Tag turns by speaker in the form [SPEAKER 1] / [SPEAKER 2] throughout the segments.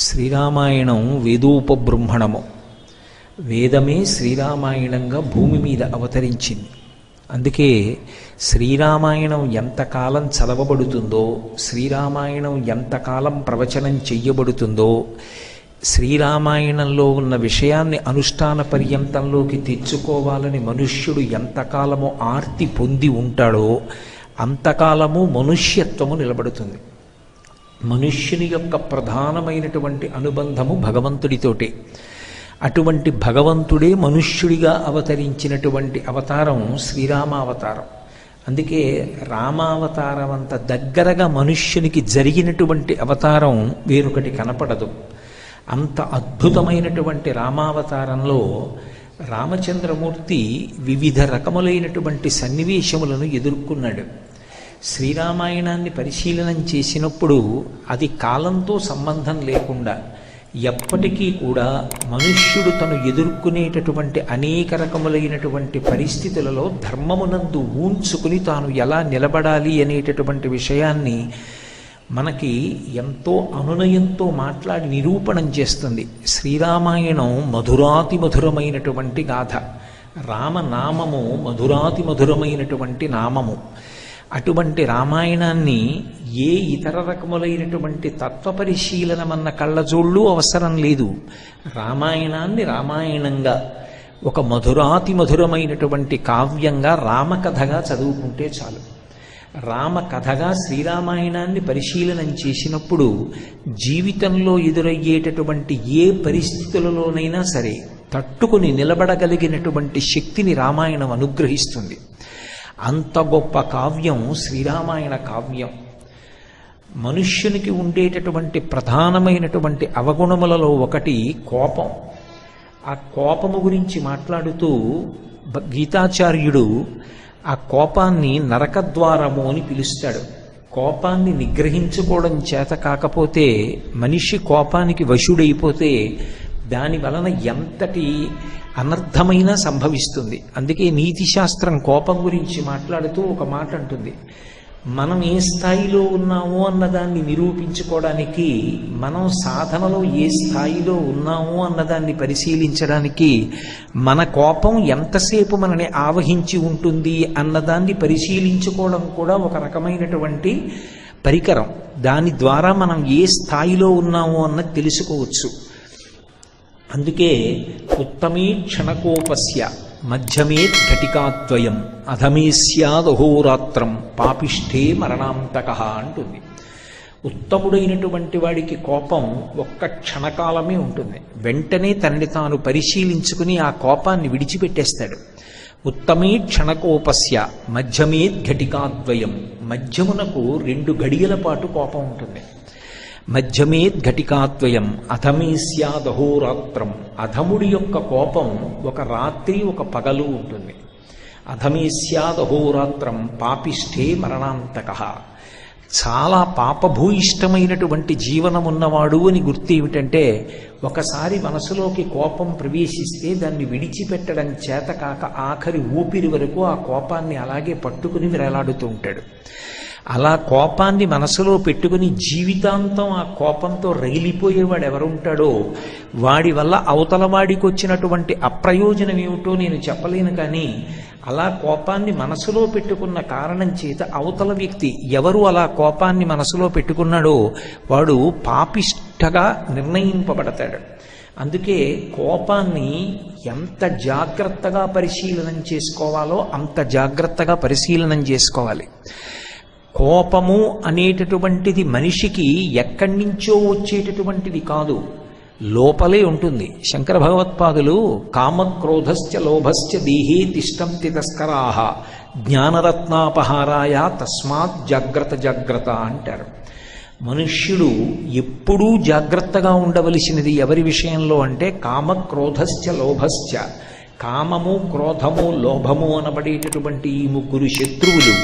[SPEAKER 1] శ్రీరామాయణం వేదోపబ్రహ్మణము. వేదమే శ్రీరామాయణంగా భూమి మీద అవతరించింది. అందుకే శ్రీరామాయణం ఎంతకాలం చదవబడుతుందో శ్రీరామాయణం ఎంతకాలం ప్రవచనం చెయ్యబడుతుందో శ్రీరామాయణంలో ఉన్న విషయాన్ని అనుష్ఠాన పర్యంతంలోకి తెచ్చుకోవాలని మనుష్యుడు ఎంతకాలము ఆర్తి పొంది ఉంటాడో అంతకాలము మనుష్యత్వము నిలబడుతుంది. మనుష్యుని యొక్క ప్రధానమైనటువంటి అనుబంధము భగవంతుడితోటే. అటువంటి భగవంతుడే మనుష్యుడిగా అవతరించినటువంటి అవతారం శ్రీరామావతారం. అందుకే రామావతారం అంత దగ్గరగా మనుష్యునికి జరిగినటువంటి అవతారం వేరొకటి కనపడదు. అంత అద్భుతమైనటువంటి రామావతారంలో రామచంద్రమూర్తి వివిధ రకములైనటువంటి సన్నివేశములను ఎదుర్కొన్నాడు. శ్రీరామాయణాన్ని పరిశీలనం చేసినప్పుడు అది కాలంతో సంబంధం లేకుండా ఎప్పటికీ కూడా మనుష్యుడు తను ఎదుర్కొనేటటువంటి అనేక రకములైనటువంటి పరిస్థితులలో ధర్మమునందు ఊంచుకుని తాను ఎలా నిలబడాలి అనేటటువంటి విషయాన్ని మనకి ఎంతో అనునయంతో మాట్లాడి నిరూపణం చేస్తుంది. శ్రీరామాయణం మధురాతి మధురమైనటువంటి గాథ. రామనామము మధురాతి మధురమైనటువంటి నామము. అటువంటి రామాయణాన్ని ఏ ఇతర రకములైనటువంటి తత్వ పరిశీలనమన్న కళ్ళజోళ్ళు అవసరం లేదు. రామాయణాన్ని రామాయణంగా ఒక మధురాతి మధురమైనటువంటి కావ్యంగా రామకథగా చదువుకుంటే చాలు. రామకథగా శ్రీరామాయణాన్ని పరిశీలనం చేసినప్పుడు జీవితంలో ఎదురయ్యేటటువంటి ఏ పరిస్థితులలోనైనా సరే తట్టుకుని నిలబడగలిగినటువంటి శక్తిని రామాయణం అనుగ్రహిస్తుంది. అంత గొప్ప కావ్యం శ్రీరామాయణ కావ్యం. మనుష్యునికి ఉండేటటువంటి ప్రధానమైనటువంటి అవగుణములలో ఒకటి కోపం. ఆ కోపము గురించి మాట్లాడుతూ గీతాచార్యుడు ఆ కోపాన్ని నరకద్వారము అని పిలుస్తాడు. కోపాన్ని నిగ్రహించుకోవడం చేత కాకపోతే మనిషి కోపానికి వశుడైపోతే దాని వలన ఎంతటి అనర్థమైనా సంభవిస్తుంది. అందుకే నీతి శాస్త్రం కోపం గురించి మాట్లాడుతూ ఒక మాట అంటుంది. మనం ఏ స్థాయిలో ఉన్నామో అన్నదాన్ని నిరూపించుకోవడానికి మనం సాధనలో ఏ స్థాయిలో ఉన్నామో అన్నదాన్ని పరిశీలించడానికి మన కోపం ఎంతసేపు మనని ఆవహించి ఉంటుంది అన్నదాన్ని పరిశీలించుకోవడం కూడా ఒక రకమైనటువంటి పరికరం. దాని ద్వారా మనం ఏ స్థాయిలో ఉన్నామో అన్నది తెలుసుకోవచ్చు. అందుకే ఉత్తమే క్షణకోపస్య మధ్యమే ఘటికాద్వయం అధమే స్యాదహోరాత్రం పాపిష్ఠే మరణాంతక అంటుంది. ఉత్తముడైనటువంటి వాడికి కోపం ఒక్క క్షణకాలమే ఉంటుంది. వెంటనే తనని తాను పరిశీలించుకుని ఆ కోపాన్ని విడిచిపెట్టేస్తాడు. ఉత్తమే క్షణకోపస్య మధ్యమే ఘటికాద్వయం మధ్యమునకు రెండు గడియల పాటు కోపం ఉంటుంది. మధ్యమే ఘటికాత్వయం అధమే స్యాదహోరాత్రం. అధముడి యొక్క కోపం ఒక రాత్రి ఒక పగలు ఉంటుంది. అధమే స్యాదహోరాత్రం పాపిష్ఠే మరణాంతక. చాలా పాపభూయిష్టమైనటువంటి జీవనం ఉన్నవాడు అని గుర్తు ఏమిటంటే ఒకసారి మనసులోకి కోపం ప్రవేశిస్తే దాన్ని విడిచిపెట్టడం చేత కాక ఆఖరి ఊపిరి వరకు ఆ కోపాన్ని అలాగే పట్టుకుని వేలాడుతూ ఉంటాడు. అలా కోపాన్ని మనసులో పెట్టుకుని జీవితాంతం ఆ కోపంతో రైలిపోయేవాడు ఎవరుంటాడో వాడి వల్ల అవతల వాడికి వచ్చినటువంటి అప్రయోజనం ఏమిటో నేను చెప్పలేను కానీ అలా కోపాన్ని మనసులో పెట్టుకున్న కారణం చేత అవతల వ్యక్తి ఎవరు అలా కోపాన్ని మనసులో పెట్టుకున్నాడో వాడు పాపిష్టగా నిర్ణయింపబడతాడు. అందుకే కోపాన్ని ఎంత జాగ్రత్తగా పరిశీలనం చేసుకోవాలో అంత జాగ్రత్తగా పరిశీలనం చేసుకోవాలి. కోపము అనేటటువంటిది మనిషికి ఎక్కడి నుంచో వచ్చేటటువంటిది కాదు. లోపలే ఉంటుంది. శంకర భగవత్పాదులు కామక్రోధశ్చ లోభశ్చ దేహే తిష్టం తిరస్కరాహ జ్ఞానరత్నాపహారాయ తస్మాత్ జాగ్రత్త జాగ్రత్త అంటారు. మనుష్యుడు ఎప్పుడూ జాగ్రత్తగా ఉండవలసినది ఎవరి విషయంలో అంటే కామక్రోధశ్చ లోభశ్చ. కామము క్రోధము లోభము అనబడేటటువంటి ఈ ముగ్గురు శత్రువులు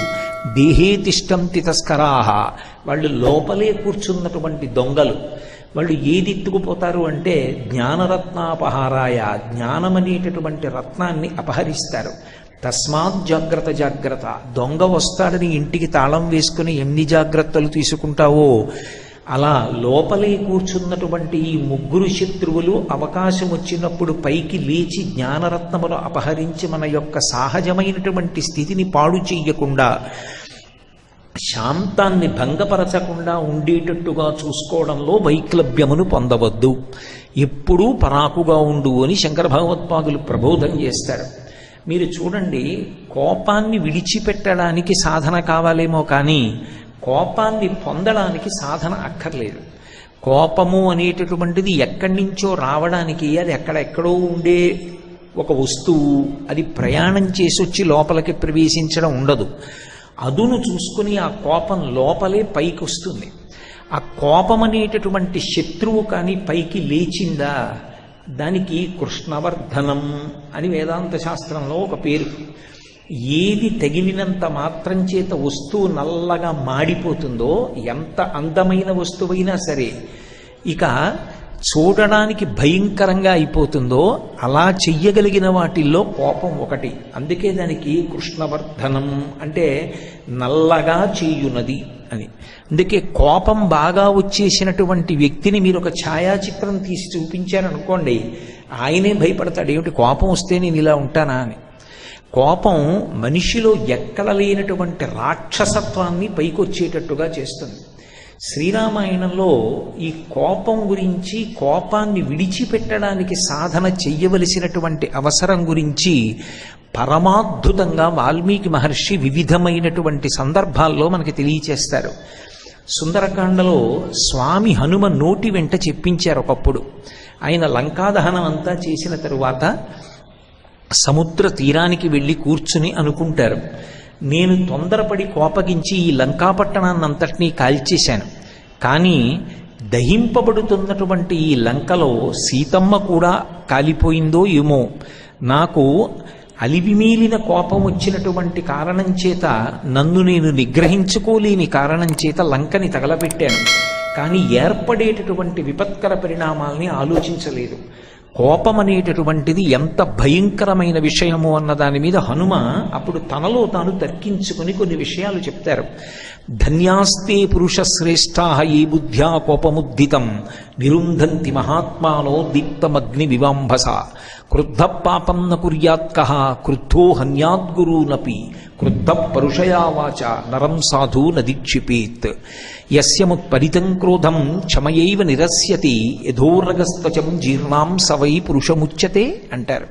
[SPEAKER 1] దేహే తిష్టం తితస్కరాహ వాళ్ళు లోపలే కూర్చున్నటువంటి దొంగలు. వాళ్ళు ఏది ఎత్తుకుపోతారు అంటే జ్ఞానరత్నాపహారాయ జ్ఞానమనేటటువంటి రత్నాన్ని అపహరిస్తారు. తస్మాత్ జాగ్రత్త జాగ్రత్త. దొంగ వస్తాడని ఇంటికి తాళం వేసుకుని ఎన్ని జాగ్రత్తలు తీసుకుంటావో? అలా లోపలే కూర్చున్నటువంటి ఈ ముగ్గురు శత్రువులు అవకాశం వచ్చినప్పుడు పైకి లేచి జ్ఞానరత్నములు అపహరించి మన యొక్క సహజమైనటువంటి స్థితిని పాడు చెయ్యకుండా శాంతాన్ని భంగపరచకుండా ఉండేటట్టుగా చూసుకోవడంలో వైక్లభ్యమును పొందవద్దు. ఎప్పుడూ పరాకుగా ఉండు అని శంకర భగవత్పాదులు ప్రబోధం చేస్తారు. మీరు చూడండి కోపాన్ని విడిచిపెట్టడానికి సాధన కావాలేమో కానీ కోపాన్ని పొందడానికి సాధన అక్కర్లేదు. కోపము అనేటటువంటిది ఎక్కడి నుంచో రావడానికి అది ఎక్కడెక్కడో ఉండే ఒక వస్తువు అది ప్రయాణం చేసి వచ్చి లోపలికి ప్రవేశించడం ఉండదు. అదును చూసుకుని ఆ కోపం లోపలే పైకి వస్తుంది. ఆ కోపం అనేటటువంటి శత్రువు కానీ పైకి లేచిందా దానికి కృష్ణవర్ధనం అని వేదాంత శాస్త్రంలో ఒక పేరు. ఏది తగిలినంత మాత్రం చేత వస్తువు నల్లగా మాడిపోతుందో ఎంత అందమైన వస్తువైనా సరే ఇక చూడడానికి భయంకరంగా అయిపోతుందో అలా చెయ్యగలిగిన వాటిల్లో కోపం ఒకటి. అందుకే దానికి కృష్ణవర్ధనం అంటే నల్లగా చేయునది అని. అందుకే కోపం బాగా వచ్చేసినటువంటి వ్యక్తిని మీరు ఒక ఛాయాచిత్రం తీసి చూపించారనుకోండి ఆయనే భయపడతాడు ఏమిటి కోపం వస్తే నేను ఇలా ఉంటానా? అని. కోపం మనిషిలో ఎక్కడ లేనటువంటి రాక్షసత్వాన్ని పైకొచ్చేటట్టుగా చేస్తుంది. శ్రీరామాయణంలో ఈ కోపం గురించి కోపాన్ని విడిచిపెట్టడానికి సాధన చెయ్యవలసినటువంటి అవసరం గురించి పరమాద్భుతంగా వాల్మీకి మహర్షి వివిధమైనటువంటి సందర్భాల్లో మనకి తెలియచేస్తారు. సుందరకాండలో స్వామి హనుమ నోటి వెంట చెప్పించారు ఒకప్పుడు. ఆయన లంకాదహనం అంతా చేసిన తరువాత సముద్ర తీరానికి వెళ్ళి కూర్చుని అనుకుంటారు. నేను తొందరపడి కోపగించి ఈ లంకాపట్టణాన్నంతటినీ కాల్చేశాను. కానీ దహింపబడుతున్నటువంటి ఈ లంకలో సీతమ్మ కూడా కాలిపోయిందో ఏమో. నాకు అలివిమీలిన కోపం వచ్చినటువంటి కారణం చేత నన్ను నేను నిగ్రహించుకోలేని కారణం చేత లంకని తగలబెట్టాను. కానీ ఏర్పడేటటువంటి విపత్కర పరిణామాల్ని ఆలోచించలేదు. కోపం అనేటటువంటిది ఎంత భయంకరమైన విషయము అన్న దాని మీద హనుమ అప్పుడు తనలో తాను తర్కించుకుని కొన్ని విషయాలు చెప్తారు. ధన్యాస్తే పురుష శ్రేష్టా ఏ బుద్ధ్యా కోపముద్దితం నిరుంధంతి మహాత్మానో దీప్తమగ్ని వివాంభస క్రుద్ధ పాపం న కుర్యాత్క క్రుద్ధో హన్యాద్గురూనపి క్రుద్ధ పరుషయా వాచ నరం సాధు నదిక్షిపేత్ యస్యముత్పరితం క్రోధం క్షమయైవ నిరస్యతి. యథోరగస్త్వచం జీర్ణాం సవై పురుషముచ్యతే అంటారు.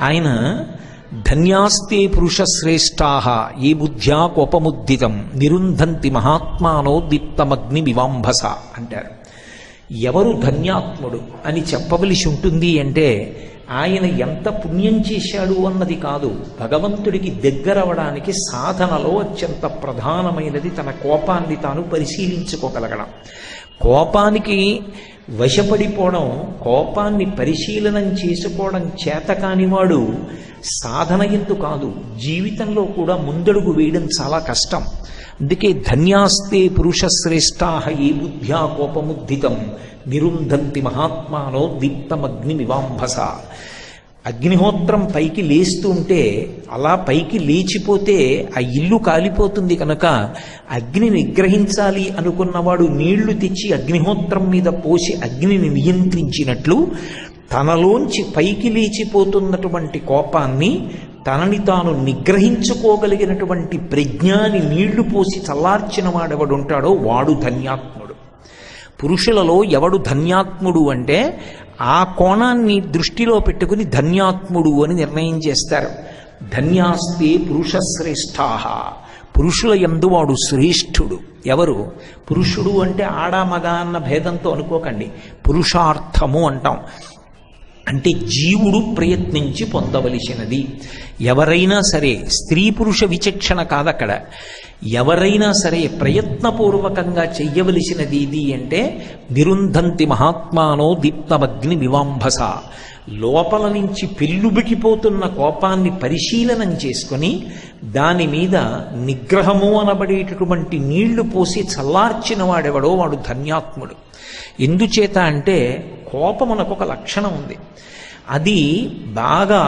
[SPEAKER 1] ఆయన ధన్యాస్తే పురుషశ్రేష్టా ఏ బుద్ధ్యా కోపముద్దితం నిరుంధంతి మహాత్మానో దీప్తమగ్ని వివాంభస అంటారు. ఎవరు ధన్యాత్ముడు అని చెప్పవలసి ఉంటుంది అంటే ఆయన ఎంత పుణ్యం చేశాడు అన్నది కాదు భగవంతుడికి దగ్గరవడానికి సాధనలో అత్యంత ప్రధానమైనది తన కోపాన్ని తాను పరిశీలించుకోగలగడం. కోపానికి వశపడిపోవడం కోపాన్ని పరిశీలనం చేసుకోవడం చేత కానివాడు సాధన ఎందు కాదు జీవితంలో కూడా ముందడుగు వేయడం చాలా కష్టం. అందుకే ధన్యాస్తే పురుష శ్రేష్టా ఏ బుద్ధ్యా కోపముద్దితం నిరుంధంతి మహాత్మానో దీప్తమగ్ని నివాంభస అగ్నిహోత్రం పైకి లేస్తూ ఉంటే అలా పైకి లేచిపోతే ఆ ఇల్లు కాలిపోతుంది కనుక అగ్ని నిగ్రహించాలి అనుకున్నవాడు నీళ్ళు తెచ్చి అగ్నిహోత్రం మీద పోసి అగ్నిని నియంత్రించినట్లు తనలోంచి పైకి లేచిపోతున్నటువంటి కోపాన్ని తనని తాను నిగ్రహించుకోగలిగినటువంటి ప్రజ్ఞాని నీళ్ళు పోసి చల్లార్చిన వాడెవడుంటాడో వాడు ధన్యాత్ముడు. పురుషులలో ఎవడు ధన్యాత్ముడు అంటే ఆ కోణాన్ని దృష్టిలో పెట్టుకుని ధన్యాత్ముడు అని నిర్ణయం చేస్తారు. ధన్యాస్తే పురుష శ్రేష్ఠాహ పురుషుల ఎందువాడు శ్రేష్ఠుడు. ఎవరు? పురుషుడు అంటే ఆడ మగ అన్న భేదంతో అనుకోకండి. పురుషార్థము అంటాం. అంటే జీవుడు ప్రయత్నించి పొందవలసినది. ఎవరైనా సరే స్త్రీ పురుష విచక్షణ కాదక్కడ. ఎవరైనా సరే ప్రయత్నపూర్వకంగా చెయ్యవలసినది ఇది అంటే నిరుంధంతి మహాత్మానో దీప్తమగ్ని వివాంభస. లోపల నుంచి పెళ్ళుబికిపోతున్న కోపాన్ని పరిశీలనం చేసుకుని దాని మీద నిగ్రహము అనబడేటటువంటి నీళ్ళు పోసి చల్లార్చిన వాడెవడో వాడు ధన్యాత్ముడు. ఎందుచేత అంటే కోపమునకు ఒక లక్షణం ఉంది. అది బాగా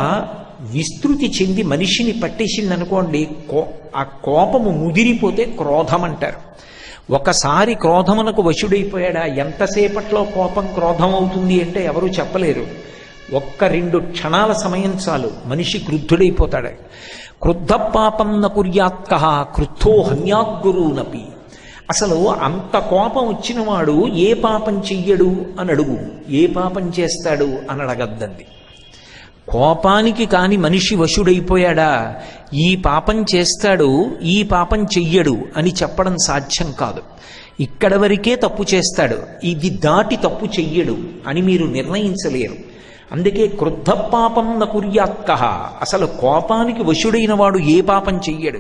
[SPEAKER 1] విస్తృతి చెంది మనిషిని పట్టేసింది అనుకోండి కో ఆ కోపము ముదిరిపోతే క్రోధం అంటారు ఒకసారి క్రోధమునకు వశుడైపోయాడా ఎంతసేపట్లో కోపం క్రోధం అవుతుంది అంటే ఎవరూ చెప్పలేరు. ఒక్క రెండు క్షణాల సమయం చాలు మనిషి క్రుద్ధుడైపోతాడు. క్రుద్ధ పాపం న కుర్యాత్క క్రుద్ధో హన్యాద్గురునపి. అసలు అంత కోపం వచ్చినవాడు ఏ పాపం చెయ్యడు అని అడుగు. ఏ పాపం చేస్తాడు అని అడగద్దండి. కోపానికి కాని మనిషి వశుడైపోయాడా? ఈ పాపం చేస్తాడు ఈ పాపం చెయ్యడు అని చెప్పడం సాధ్యం కాదు. ఇక్కడ వరకే తప్పు చేస్తాడు ఇది దాటి తప్పు చెయ్యడు అని మీరు నిర్ణయించలేరు. అందుకే క్రుద్ధ పాపం నకుర్యాత్క అసలు కోపానికి వశుడైన వాడు ఏ పాపం చెయ్యడు?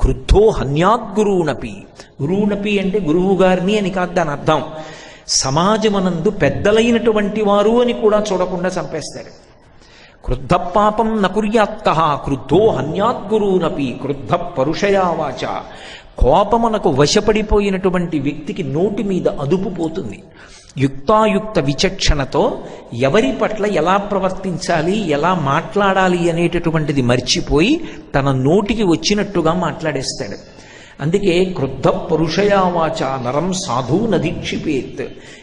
[SPEAKER 1] క్రుద్ధో హన్యాద్గురువునపి గురువునపి అంటే గురువు గారిని అని కాదు దాని అర్థం. సమాజమనందు పెద్దలైనటువంటి వారు అని కూడా చూడకుండా చంపేస్తాడు క్రుద్ధ పాపం నకుర్యాత్త క్రుద్ధో హన్యాద్గురువునపి క్రుద్ధ పరుషయావాచ. కోపమునకు వశపడిపోయినటువంటి వ్యక్తికి నోటి మీద అదుపు పోతుంది. యుక్తాయుక్త విచక్షణతో ఎవరి పట్ల ఎలా ప్రవర్తించాలి ఎలా మాట్లాడాలి అనేటటువంటిది మర్చిపోయి తన నోటికి వచ్చినట్టుగా మాట్లాడేస్తాడు. అందుకే క్రుద్ధ పరుషయావాచ నరం సాధు నదీక్షిపేత్.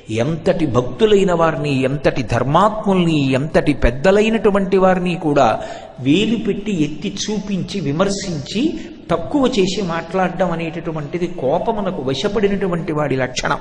[SPEAKER 1] ఎంతటి భక్తులైన వారిని ఎంతటి ధర్మాత్ముల్ని ఎంతటి పెద్దలైనటువంటి వారిని కూడా వేలు పెట్టి ఎత్తి చూపించి విమర్శించి తక్కువ చేసి మాట్లాడడం అనేటటువంటిది కోపమునకు వశపడినటువంటి వాడి లక్షణం.